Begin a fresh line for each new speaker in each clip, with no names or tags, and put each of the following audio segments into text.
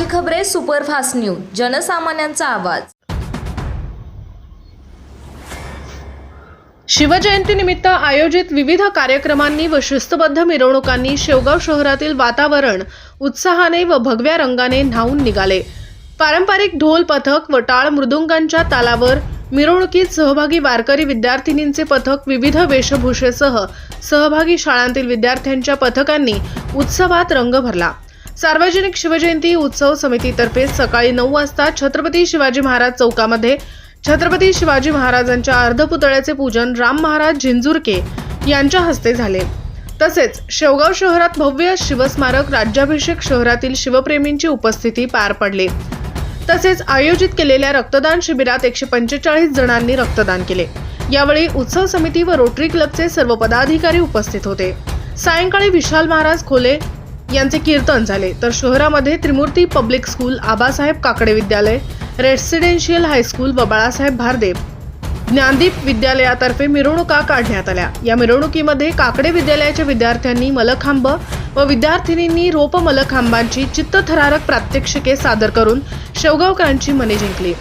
विजय superfast news जनसामान्यांचा आवाज.
शिवजयंतीनिमित्त आयोजित विविध कार्यक्रमांनी व शिस्तबद्ध मिरवणुकांनी शेवगाव शहरातील वातावरण उत्साहाने व भगव्या रंगाने न्हावून निघाले. पारंपरिक ढोल पथक व टाळ मृदुंगांच्या तालावर मिरवणुकीत सहभागी वारकरी विद्यार्थिनींचे पथक विविध वेशभूषेसह सहभागी शाळांतील विद्यार्थ्यांच्या पथकांनी उत्सवात रंग भरला. सार्वजनिक शिवजयंती उत्सव समितीतर्फे सकाळी नऊ वाजता छत्रपती शिवाजी महाराज चौकामध्ये छत्रपती शिवाजी महाराजांच्या अर्धपुतळ्याचे पूजन राम महाराज झिंजुरके यांच्या हस्ते झाले. तसेच शेवगाव शहरात भव्य शिवस्मारक राज्याभिषेक शहरातील शिवप्रेमींची उपस्थिती पार पडली. तसेच आयोजित केलेल्या रक्तदान शिबिरात एकशे पंचेचाळीस जणांनी रक्तदान केले. यावेळी उत्सव समिती व रोटरी क्लबचे सर्व पदाधिकारी उपस्थित होते. सायंकाळी विशाल महाराज खोले यांचे कीर्तन झाले. तर शहरामध्ये Trimurti public school Abasaheb Kakade Vidyalaya residential high school व बाळासाहेब भारदेव ज्ञानदीप विद्यालयातर्फे मिरवणुका काढण्यात आल्या. या मिरवणुकीमध्ये काकडे विद्यालयाच्या विद्यार्थ्यांनी मलखांब व विद्यार्थिनींनी रोप मलखांबांची चित्तथरारक प्रात्यक्षिके सादर करून शेवगावकरांची मने जिंकली.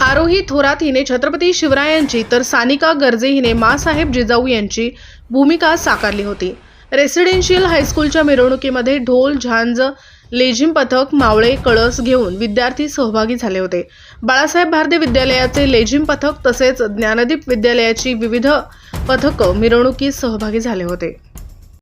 आरोही थोरात हिने छत्रपती शिवरायांची तर सानिका गर्जे हिने मासाहेब जिजाऊ यांची भूमिका साकारली होती. रेसिडेन्शियल हायस्कूलच्या मिरवणुकीमध्ये ढोल झांज लेझिम पथक मावळे कळस घेऊन विद्यार्थी सहभागी झाले होते. बाळासाहेब भारदे विद्यालयाचे लेझिम पथक तसेच ज्ञानदीप विद्यालयाची विविध पथकं मिरवणुकीत सहभागी झाले होते.